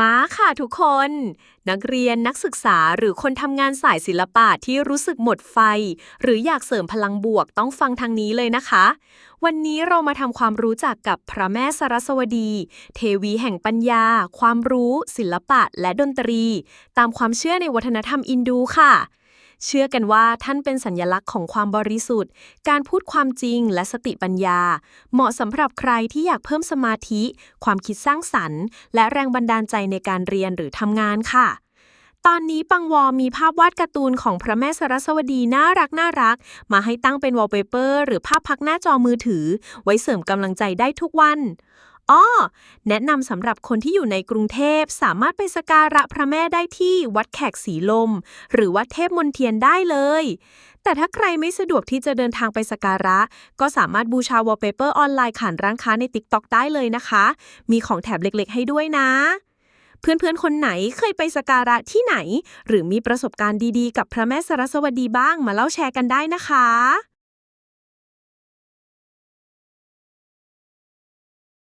มาค่ะทุกคน นักเรียนนักศึกษาหรือคนทำงานสายศิลปะที่รู้สึกหมดไฟ หรืออยากเสริมพลังบวกต้องฟังทางนี้เลยนะคะ วันนี้เรามาทำความรู้จักกับพระแม่สรสวดี เทวีแห่งปัญญา ความรู้ ศิลปะและดนตรี ตามความเชื่อในวัฒนธรรมอินดูค่ะ เชื่อกันว่าท่านเป็นสัญลักษณ์ของความบริสุทธิ์ การพูดความจริงและสติปัญญา เหมาะสำหรับใครที่อยากเพิ่มสมาธิ ความคิดสร้างสรรค์ และแรงบันดาลใจในการเรียนหรือทำงานค่ะ ตอนนี้ปังวอมีภาพวาดการ์ตูนของพระแม่สรสวดีน่ารักน่ารัก มาให้ตั้งเป็นวอลเปเปอร์ หรือภาพพักหน้าจอมือถือ ไว้เสริมกำลังใจได้ทุกวัน อ้อ แนะนำสำหรับคนที่อยู่ในกรุงเทพสามารถไปสการะพระแม่ได้ที่วัดแขกสีลม หรือวัดเทพมนเทียนได้เลย แต่ถ้าใครไม่สะดวกที่จะเดินทางไปสการะ ก็สามารถบูชาวอลเปเปอร์ออนไลน์ผ่านร้านค้าใน TikTok ได้เลยนะคะ มีของแถมเล็กๆ ให้ด้วยนะ เพื่อนๆ คนไหนเคยไปสกการะที่ไหน หรือมีประสบการณ์ดีๆ กับพระแม่สรสวดีบ้างมาเล่าแชร์กันได้นะคะ